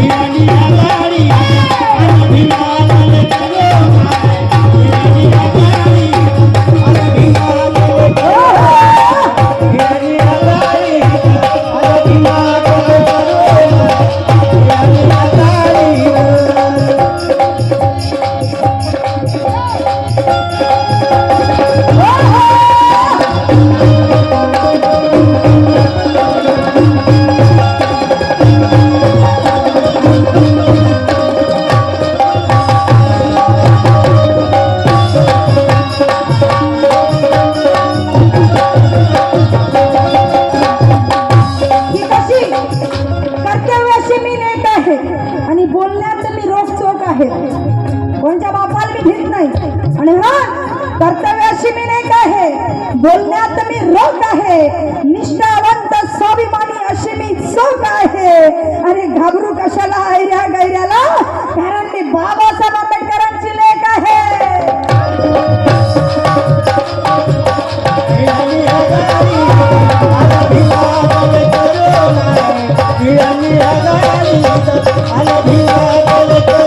ही आहे. आणि बोलण्याचं मी रोज चोख आहे. कोणत्या बापाला मी भीत नाही. आणि हा कर्तव्याशी मी नेट आहे. बोलण्यात मी रोख आहे. निष्ठावंत स्वाभिमानी अशी मी चोख आहे. अरे घाबरू कशाला ऐऱ्या गैऱ्याला? आला भीमा